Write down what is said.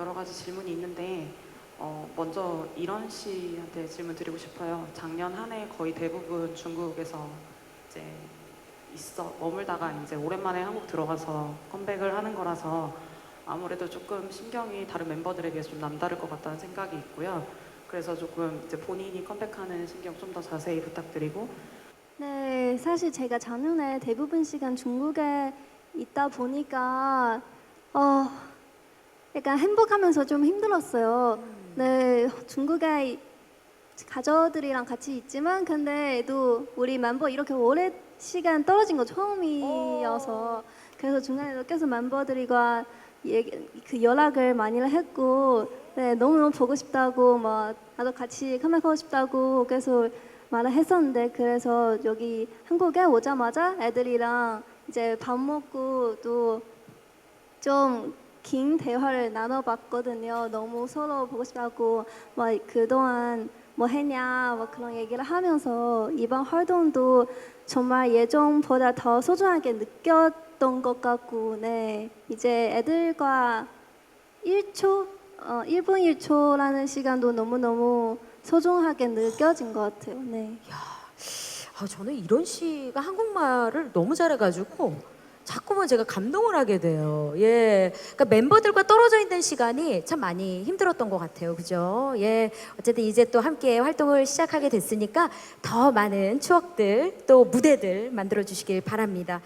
여러 가지 질문이 있는데 어, 먼저 이런 씨한테 질문 드리고 싶어요. 작년 한 해 거의 대부분 중국에서 이제 있어 머물다가 이제 오랜만에 한국 들어가서 컴백을 하는 거라서 아무래도 조금 신경이 다른 멤버들에 비해서 좀 남다를 것 같다는 생각이 있고요. 그래서 조금 이제 본인이 컴백하는 신경 좀 더 자세히 부탁드리고 네, 사실 제가 작년에 대부분 시간 중국에 있다 보니까 어, 약간 행복하면서 좀 힘들었어요. 네, 중국에 가족들이랑 같이 있지만 근데 또 우리 멤버 이렇게 오래 시간 떨어진 거 처음이어서 그래서 중간에도 계속 멤버들과 얘기, 그 연락을 많이 했고 네, 너무너무 보고 싶다고 막 나도 같이 컴백하고 싶다고 계속 말을 했었는데 그래서 여기 한국에 오자마자 애들이랑 이제 밥 먹고 또 좀 긴 대화를 나눠봤거든요. 너무 서로 보고 싶다고 막 그동안 뭐 했냐 뭐 그런 얘기를 하면서 이번 활동도 정말 예전보다 더 소중하게 느꼈던 것 같고 네 이제 애들과 1초 어 1분 1초라는 시간도 너무너무 소중하게 느껴진 것 같아요. 네. 아, 저는 이런 씨가 한국말을 너무 잘해가지고 자꾸만 제가 감동을 하게 돼요. 예. 그러니까 멤버들과 떨어져 있는 시간이 참 많이 힘들었던 것 같아요. 그죠? 예. 어쨌든 이제 또 함께 활동을 시작하게 됐으니까 더 많은 추억들 또 무대들 만들어 주시길 바랍니다.